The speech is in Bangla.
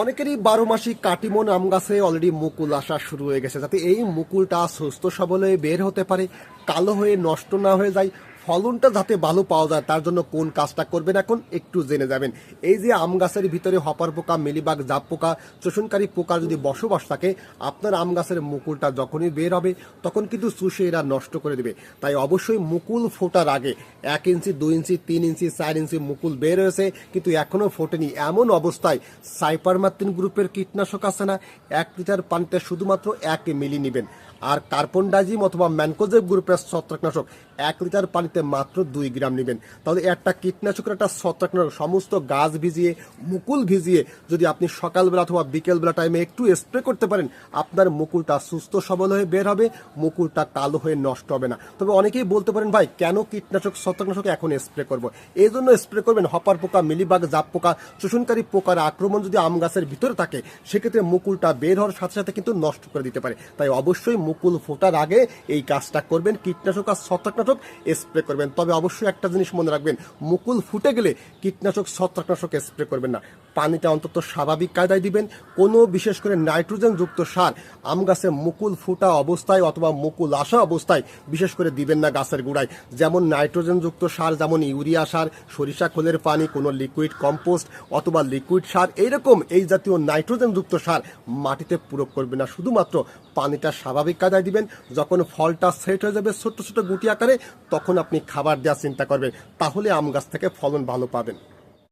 অনেকেরই বারো মাসি কাটিমন আম গাছে অলরেডি মুকুল আসা শুরু হয়ে গেছে। যাতে এই মুকুলটা সুস্থ সবলে বের হতে পারে, কালো হয়ে নষ্ট না হয়ে যায় ফলনটা যাতে ভালো পাওয়া যায়, তার জন্য কোন কাজটা করবেন এখন একটু জেনে যাবেন। এই যে আম গাছের ভিতরে হপার পোকা, মিলিবাগ জাপ পোকা শোষণকারী পোকা যদি বসবাস থাকে, আপনার আম গাছের মুকুলটা যখনই বের হবে, তখন কিন্তু চুষে এরা নষ্ট করে দেবে। তাই অবশ্যই মুকুল ফোটার আগে এক ইঞ্চি, দুই ইঞ্চি, তিন ইঞ্চি, চার ইঞ্চি মুকুল বের হয়েছে, কিন্তু এখনও ফোটেনি। এমন অবস্থায় সাইপারমাত্রিন গ্রুপের কীটনাশক আছে না? এক লিটার পানিতে শুধুমাত্র এক মিলি নেবেন। আর কার্বন ডাইজিম অথবা ম্যানকোজেব গ্রুপের ছত্রাকনাশক এক লিটার পানিতে মাত্র দুই গ্রাম নেবেন। তাহলে একটা কীটনাশকের একটা ছত্রাকনাশক, সমস্ত গাছ ভিজিয়ে, মুকুল ভিজিয়ে যদি আপনি সকালবেলা অথবা বিকেলবেলা টাইমে একটু স্প্রে করতে পারেন, আপনার মুকুলটা সুস্থ সবল হয়ে বের হবে, মুকুলটা কালো হয়ে নষ্ট হবে না। তবে অনেকেই বলতে পারেন, ভাই, কেন কীটনাশক, ছত্রাকনাশক এখন স্প্রে করব? এই জন্য স্প্রে করবেন হপার পোকা, মিলিবাগ, জাপ পোকা শোষণকারী পোকার আক্রমণ যদি আম গাছের ভিতরে থাকে, সেক্ষেত্রে মুকুলটা বের হওয়ার সাথে সাথে কিন্তু নষ্ট করে দিতে পারে। তাই অবশ্যই মুকুল ফোটার আগে এই কাজটা করবেন, কীটনাশক আর ছত্রাকনাশক স্প্রে করবেন। তবে অবশ্যই একটা জিনিস মনে রাখবেন, মুকুল ফুটে গেলে কীটনাশক, ছত্রাকনাশক স্প্রে করবেন না। পানিটা অন্তত স্বাভাবিক কায়দায় দিবেন, কোনো বিশেষ করে নাইট্রোজেন যুক্ত সার আম গাছে মুকুল ফুটা অবস্থায় অথবা মুকুল আসা অবস্থায় বিশেষ করে দিবেন না গাছের গোড়ায়। যেমন নাইট্রোজেন যুক্ত সার, যেমন ইউরিয়া সার, সরিষা, খোলের পানি, কোনো লিকুইড কম্পোস্ট অথবা লিকুইড সার, এইরকম এই জাতীয় নাইট্রোজেন যুক্ত সার মাটিতে প্রয়োগ করবে না। শুধুমাত্র পানিটা স্বাভাবিক কায়দায় দিবেন, যখন ফলটা সেট হয়ে যাবে ছোট্ট ছোট গুটি আকারে, তখন আপনি খাবার দেওয়ার চিন্তা করবেন তাহলে আম গাছ থেকে ফলন ভালো পাবেন।